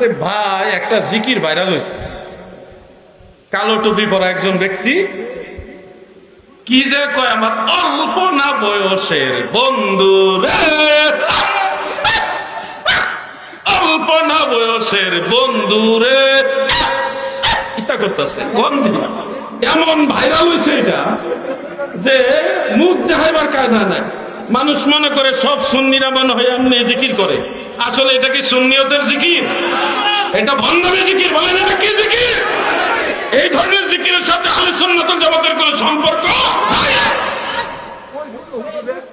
ভাই, একটা জিকির ভাইরাল হয়েছে। কালো টুপি পরা একজন ব্যক্তি কি যে কয়, আমার অল্প না বয়সের বন্ধু রে। অল্প না বয়সের বন্ধু রে। ইটা করতেছে গন্ধ এমন ভাইরাল হয়েছে এটা যে মুখ দেখাইবার কায়দা নাই। মানুষ মনে করে সব সুন্নিরা মনে হয় এমনি জিকির করে। আসলে এটা কি সুন্নিয়তের জিকির? এটা ভণ্ডামি জিকির, বলেন এটা কি জিকির? এই ধরনের জিকিরের সাথে আলে সুন্নাতুল জামাতের কোনো সম্পর্ক।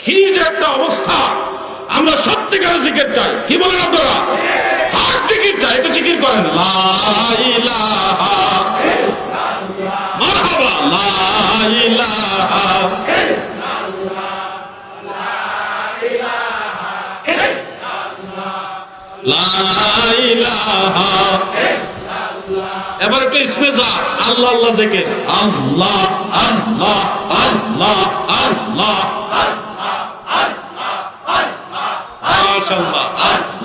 কি যে একটা অবস্থা। আমরা সত্যিকারের জিকির চাই। কি বলেন আপনারা? হাত জিকির চাই এটা জিকির করেন। লা ইলাহা এবার একটু ইসমে যা। আল্লাহ আল্লাহ থেকে আল্লাহ আল্লাহ আল্লাহ আল্লাহ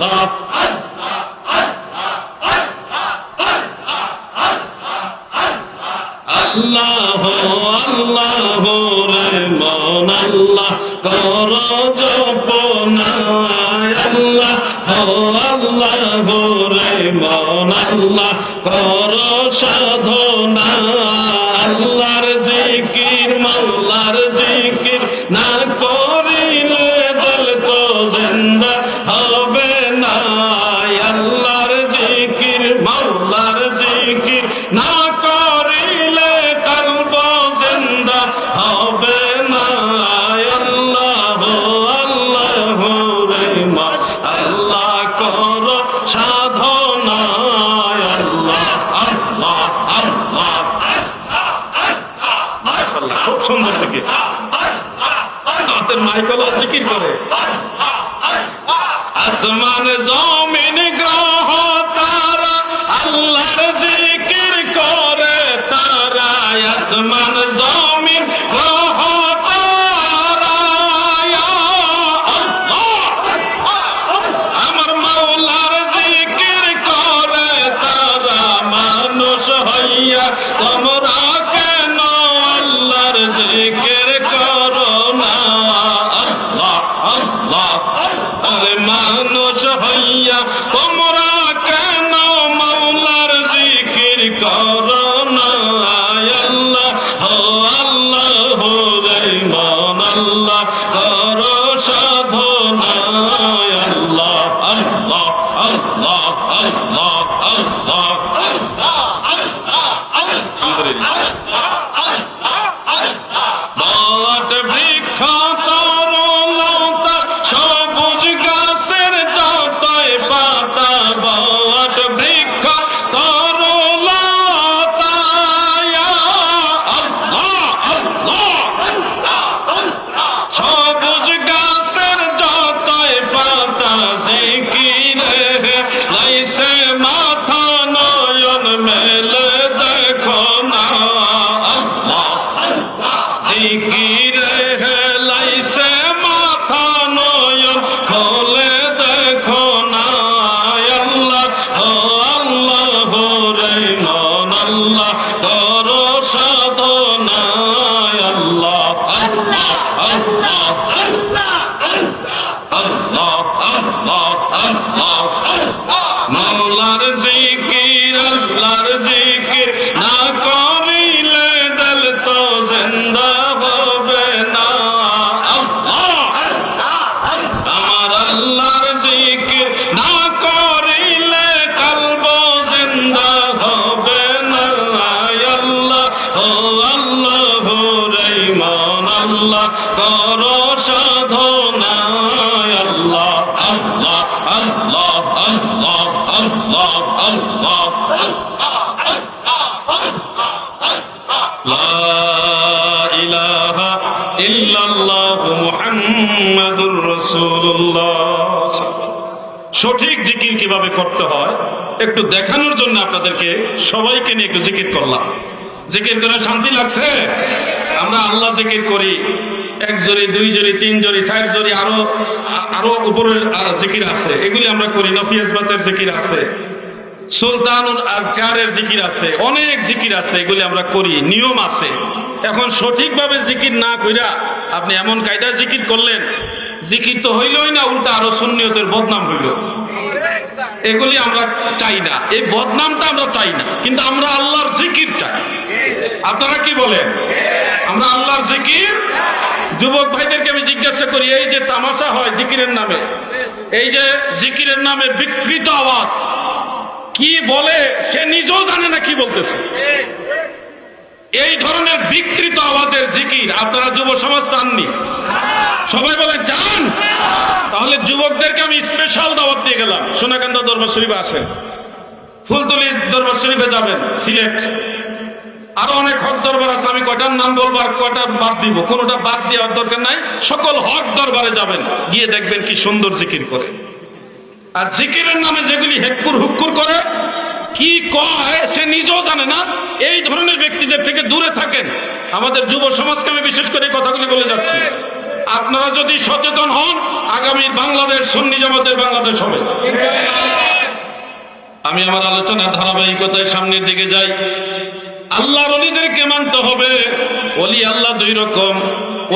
আল্লাহ। আল্লাহ আল্লাহ মন, আল্লাহ আল্লাহ। আল্লাহ রে মন আল্লাহ কর সাধনা। আল্লাহর জিকির মাল্লার জিকির না করিলে দিল জিন্দা। মাশাআল্লাহ থাকে। করে? আসমান জমিন গ্রহ তারা আল্লাহর জিকির করে তারা আসমান জমিন আরে মানুষ হইয়া তোমরা কেন মাওলার জিকির করো না আল্লাহ ও আল্লাহ রে মান আল্লাহ করো সাধনা আল্লাহ আল্লাহ আল্লাহ আল্লাহ আল্লাহ বট আল্লাহ আল্লাহ আল্লাহ মৌলার জিকির, আল্লাহর জিকির। না করিলে দল তো জিন্দা হবে না। আল্লাহ আমার আল্লাহর জিকির, না করিলে কলব জিন্দা হবে না আল্লাহ, ও আল্লাহ। আল্লাহ, করো সাধনা, আল্লাহ আল্লাহ আল্লাহ আল্লাহ আল্লাহ আল্লাহ সঠিক জিকির কীভাবে করতে হয়, একটু দেখানোর জন্য আপনাদেরকে সবাইকে নিয়ে একটু জিকির করলাম। জিকির করে শান্তি লাগছে? আমরা আল্লাহ জিকির করি। এক জরি দুই জরি তিন জরি চার জরি আরও আরও উপরের জিকির আছে। এগুলি আমরা করি নফিয়াজবাতের জিকির আছে। সুলতানুল আজকারের জিকির আছে, অনেক জিকির আছে, এগুলি আমরা করি, নিয়ম আছে। এখন সঠিকভাবে জিকির না কইরা আপনি এমন কায়দা জিকির করলেন, জিকির তো হইলই না, উল্টা আরও সুন্নিয়তের বদনাম হইল। এগুলি আমরা চাই না। এই বদনামটা আমরা চাই না, কিন্তু আমরা আল্লাহর জিকির চাই। আপনারা কি বলেন? আমরা আল্লাহর জিকির। যুবক ভাইদেরকে আমি জিজ্ঞাসা করি, এই যে তামাশা হয় জিকিরের নামে, এই যে জিকিরের নামে বিকৃত আওয়াজ, কি বলে সে নিজেও জানে না কি বলতেছে। এই ধরনের বিকৃত আওয়াজের জিকির আপনারা যুব সমাজ চাননি? সবাই বলে যান তাহলে যুবকদেরকে আমি স্পেশাল দাওয়াত দিয়ে গেলাম। সোনাকান্দা দরবার শরীফে আসেন। ফুলতলি দরবার শরীফে যাবেন, সিলেট। আরও অনেক হক দরবার আছে, আমি কয়টার নাম বলব আর কয়টা বাদ দিব? কোনোটা বাদ দেওয়ার দরকার নাই, সকল হক দরবারে যাবেন। গিয়ে দেখবেন কি সুন্দর জিকির করে। আর জিকিরের নামে যেগুলি হেক্কুর হুক্কুর করে, কি কয় সে নিজেও জানে না। এই ধরনের ব্যক্তিদের থেকে দূরে থাকেন। আমাদের যুব সমাজকে আমি বিশেষ করে কথাগুলি বলে যাচ্ছি। আপনারা যদি সচেতন হন, আগামীর বাংলাদেশ সুন্নি জামাতের বাংলাদেশ হবে। আমি আমার আলোচনার ধারাবাহিকতায় সামনের দিকে যাই। আল্লাহর অলিদেরকে মানতে হবে। অলি আল্লাহ দুই রকম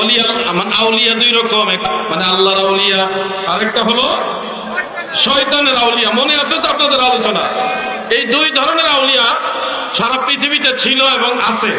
অলি মানে আউলিয়া দুই রকম। মানে আল্লাহর আউলিয়া, আরেকটা হলো শয়তানের আউলিয়া। মনে আছে তো আপনাদের আলোচনা? এই দুই ধরনের আউলিয়া সারা পৃথিবীতে ছিল এবং আছে।